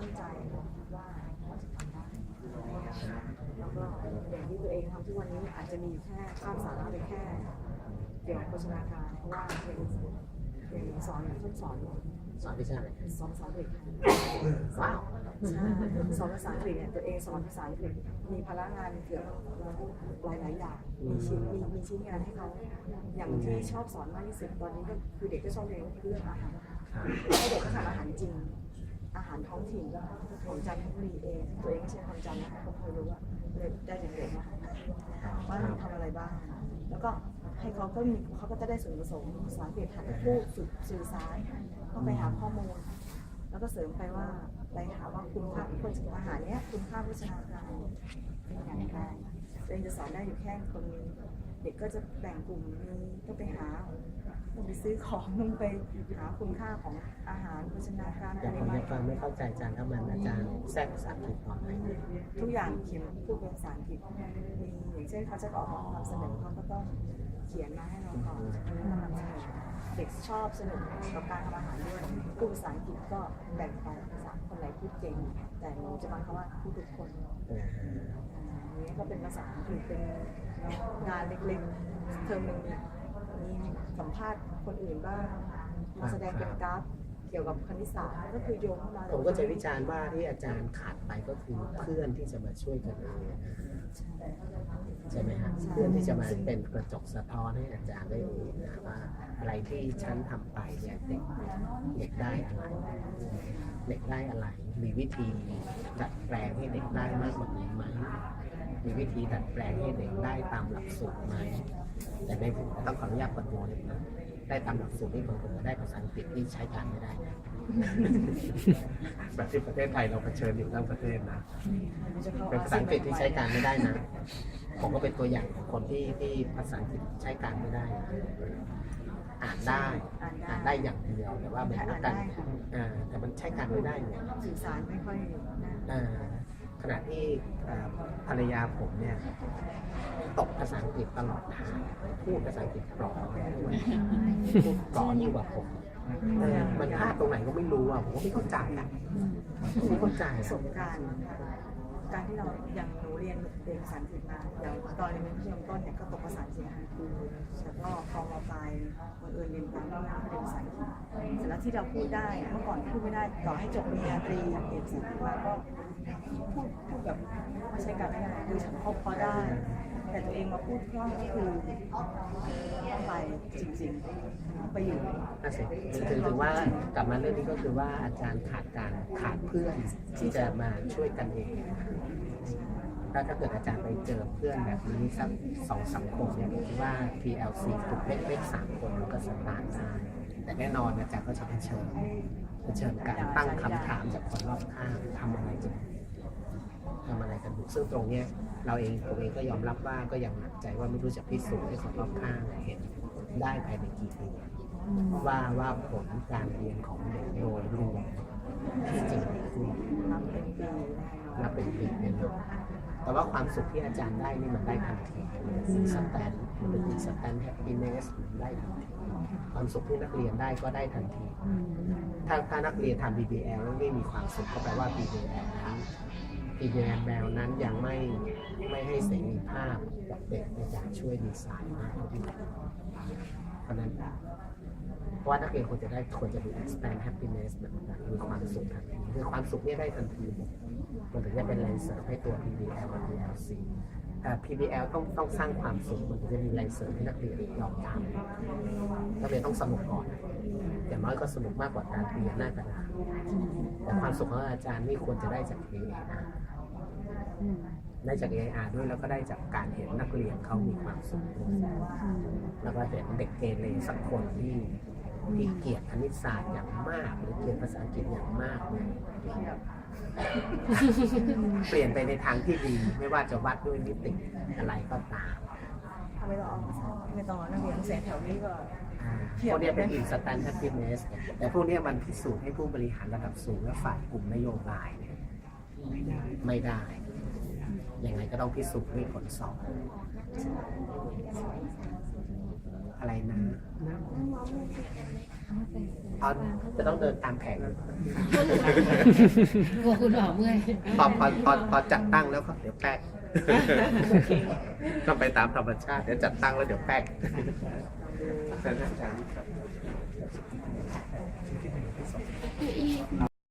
ตั้งใจว่าเขาจะทำได้แล้วก็อย่างที่ตัวเองทำทุกวันนี้อาจจะมีแค่ภาพสาระไปแค่เกี่ยวกับโภชนาการเพราะว่าอย่างอย่างสอนเพิ่งสอนสอนวิชาอะไรสอนภาษาอังกฤษว้าวสอนภาษาอังกฤษเนี่ยตัวเองสอนภาษาอังกฤษมีภาระงานเกี่ยวกับหลายหลายอย่างมีชิ้นมีมีชิ้นงานให้เขาอย่างที่ชอบสอนมากที่สุดตอนนี้ก็คือเด็กก็ชอบเรียนเรื่องอาหารให้เด็กก็ทำอาหารจริงาหารท้องถิ่นก็ของจันทบุรีเองตัวเองไม่ใช่คนจันทร์นะก็เคยรู้ว่าเลยได้จากเด็กมาว่ามันทำอะไรบ้าง แล้วก็ให้เขาก็มีเขาก็จะได้ส่วนผสมภาษาอังกฤษหัดพูดฝึกสื่อสารต้องไปหาข้อมูล แล้วก็เสริมไปว่าไปหาว่าคุณค่าคนอาหารเนี้ยคุณค่าโภชนาการเป็นอย่างไรตัวเองจะสอนได้อยู่แค่คนนี้เด็กก็จะแบ่งกลุ่มมีต้องไปหา ต้องไปซื้อของต้องไปหาคุณค่าของอาหารโภชนาการแต่อะไรผมมายังฟังไม่เข้าใจอาจารย์ถ้ามันอาจารย์แทรกภาษาอังกฤษก่อนไหมทุกอย่างเขียนพูดเป็นภาษาอังกฤษมีอย่างเช่นเขาจะออกมานำเสนอเขาก็ต้องเขียนมาให้เราก่อนแล้วก็นำเสนอเด็กชอบสนุกกับการทำอาหารด้วยพูดภาษาอังกฤษก็แบ่งไปภาษาคนไหนพูดเก่ง แต่หนูจะบังคับว่าพูดทุกคน เอออันนี้ก็เป็นภาษาอังกฤษเป็นงานเล็กๆเทอมหนึ่ง มีสัมภาษณ์คนอื่นบ้างมาแสดงเป็นกราฟเกี่ยวกับคณิตศาสตร์ก็คือโยงเข้ามาผมก็จะวิจารณ์ว่าที่อาจารย์ขาดไปก็คือเพื่อนที่จะมาช่วยกันเองใช่ไหมฮะเพื่อนที่จะมาเป็นกระจกสะท้อนให้อาจารย์ได้เห็นนะว่าอะไรที่ฉันทำไปเนี่ยเด็กเด็กได้อะไรเด็กได้อะไร มีวิธีดัดแปลงให้เด็กได้มากกว่านี้ไหม มีวิธีดัดแปลงให้เด็กได้ตามหลักสูตรไหมแต่ในต้องขออนุญาตประมวลนะได้ตามหลักสูตรที่ผมผมได้ภาษาอังกฤษที่ใช้การไม่ได้นะแบบที่ประเทศไทยเราเผชิญอยู่ทั้งประเทศนะเป็นภาษาอังกฤษที่ใช้การไม่ได้นะผมก็เป็นตัวอย่างของคนที่ที่ภาษาอังกฤษใช้การไม่ได้นะอ่านได้อ่านได้อย่างเดียวแต่ว่าเหมือนกับการอ่าแต่มันใช้การไม่ได้เนี่ยสื่อสารไม่ค่อยนะอ่าข ณะที่ภรรยาผมเนี่ยตกภาษาอังกฤษตลอดทางพูดภาษาอังกฤษปลอมด้วยพูดปลอมยิ่งกว่าผมมันพลาดตรงไหนก็ไม่รู้อะผมก็ไม่เข้าใจอะไม่เข้าใจประสบการณ์การที่เราอย่างหนูเรียนเรียนภาษาอังกฤษมาอย่างตอนเรียนมัธยมต้นเนี่ยก็ตกภาษาอังกฤษทั้งครูแต่ก็พอมาปลายบังเอิญเรียนกลางก็ไม่ได้เรียนภาษาอังกฤษแต่แล้วที่เราพูดได้เมื่อก่อนพูดไม่ได้ต่อให้จบปริญญาตรีเอกภาษาอังกฤษมาก็ พูดพูดแบบไม่ใช่การไม่ได้คือฉันพอพอได้ แต่ตัวเองมาพูดคล่องก็คือไปจริงๆไปอยู่น่าเสียถึงถึงว่ากลับมาเรื่องนี้ก็คือว่าอาจารย์ขาดการขาดเพื่อนที่จะมาช่วยกันเองถ้าถ้าเกิดอาจารย์ไปเจอเพื่อนแบบนี้สักสองสามคนเนี่ยคิดว่า PLC กลุ่มเล็กๆสามคนมันก็สตาร์ทได้แต่แน่นอนอาจารย์ก็จะเผชิญเผชิญการตั้งคำถามจากคนรอบข้างทำอะไรกันทำอะไรกันอยู่ ซึ่งตรงเนี้ยเราเองผมเองก็ยอมรับว่าก็ยังหนักใจว่าไม่รู้จะพิสูจน์ให้คนรอบข้างเห็นได้ภายในกี่ปีว่าว่าผลการเรียนของเด็กโดยรวมที่จริงคือนับเป็นปีนับเป็นปีเลยเนาแต่ว่าความสุขที่อาจารย์ได้นี่มันได้ทันทีสแตนมันเป็นสแตนแฮปปี้เนสได้ทันทีความสุขที่นักเรียนได้ก็ได้ทันที ถ้าถ้านักเรียนทำ BBL แล้วไม่มีความสุขก็แปลว่า BBL นั้น BBL นั้นยังไม่ไม่ให้เสรีภาพกับเด็กในการช่วยดีไซน์มากเท่าที่ควรเพราะนั้นเพราะว่านักเรียนควรจะได้ควรจะมี expand happiness แบบนั้นมีความสุขทันทีคือความสุขเนี่ยได้ทันทีมันถึงจะเป็นแรงเสริมให้ตัว PBL และ PLC แต่ PBL ต้องต้องสร้างความสุขมันถึงจะมีแรงเสริมให้นักเรียนยอมทำนักเรียนต้องสนุกก่อนอย่างน้อยก็สนุกมากกว่าการเรียนหน้ากระดานแต่ความสุขของอาจารย์นี่ควรจะได้จาก AAR ได้จาก AAR ด้วยแล้วก็ได้จากการเห็นนักเรียนเขามีความสุขด้วยแล้วก็เห็นเด็กเกเรสักคนที่ที่เกลียดคณิตศาสตร์อย่างมาก หรือเกลียดภาษาอังกฤษอย่างมากเนี่ยเปลี่ยนไปในทางที่ดี ไม่ว่าจะวัดด้วยมิติอะไรก็ตามถ้าไม่ต้องเอาไม่ต้องเอานักเรียนเสียแถวนี้ก็อ่าพวกเนี้ยเป็น instant happiness แต่พวกเนี้ยมันพิสูจน์ให้ผู้บริหารระดับสูงและฝ่ายกลุ่มนโยบายเนี่ยไม่ได้ ยังไงก็ต้องพิสูจน์ด้วยผลสอบอะไรนะอ๋อจะต้องเดินตามแผงกลัวคุณหมอเมื่อยพอพอพอพอจัดตั้งแล้วก็เดี๋ยวแป๊กก็ไปตามธรรมชาติเดี๋ยวจัดตั้งแล้วเดี๋ยวแป๊กอาจารย์อาจารย์